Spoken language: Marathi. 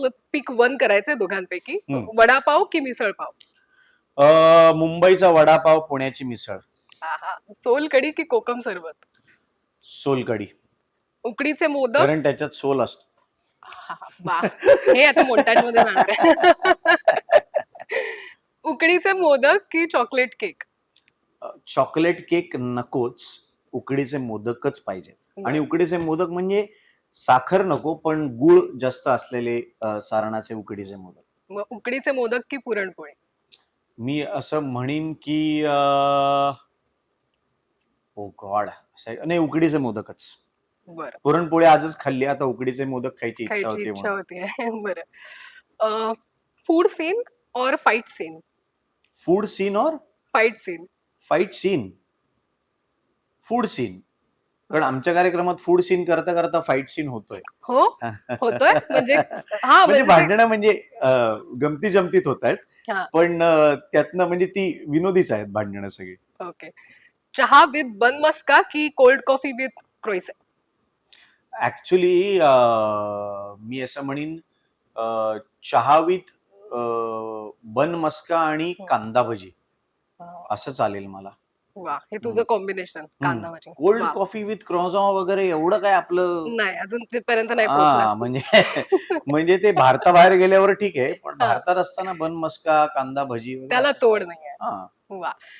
त्याच्यातलं पिक वन करायचंय दोघांपैकी. हम्म. वडापाव की मिसळ पाव? अं, मुंबईचा वडापाव पुण्याची मिसळ. आहा. सोलकढी की कोकम सरबत? सोलकडी उकडीचे मोदक? कारण त्याच्यात सोल असतो. आहा. हे आता मोंटाजमध्ये जाणार आहे उकडीचे मोदक की चॉकलेट केक? चॉकलेट केक नकोच. उकडीचे मोदकच पाहिजेत. आणि उकडीचे मोदक म्हणजे साखर नको पण गुळ जास्त असलेले अं, सारणाचे उकडीचे मोदक. मग उकडीचे मोदक की पुरणपोळी? मी असं म्हणीन की ओ गॉड नाही उकडीचे मोदकच. बरं. पुरणपोळी आजच खाल्ली आता उकडीचे मोदक खायची इच्छा खायची होती इच्छा म्हणून. होती. बरं. फूड सीन और फाईट सीन फूड सीन और fight scene fight scene food scene कारण आमच्या कार्यक्रमात फूड सीन करता करता फाईट सीन होतोय. हो? होतोय? म्हणजे हा म्हणजे म्हणजे भांडणं म्हणजे गमती जमतीत होत आहेत. पण त्यातनं म्हणजे ती विनोदीच आहेत भांडणं सगळी. ओके. चहा विथ बन मस्का की cold coffee with croissant actually मी असं म्हणीन अं, चहावीत अं, बन मस्का आणि हं. कांदा भजी. असं चालेल मला. वा हे तुझं कॉम्बिनेशन कांदा भाजी कोल्ड वा. कॉफी विथ क्रॉझॉ वगैरे एवढं काय आपलं नाही अजून तिथपर्यंत नाही हा. म्हणजे म्हणजे ते भारताबाहेर गेल्यावर ठीक आहे पण. भारतात असताना बन मस्का कांदा भजी वगैरे त्याला असं- तोड हा. वा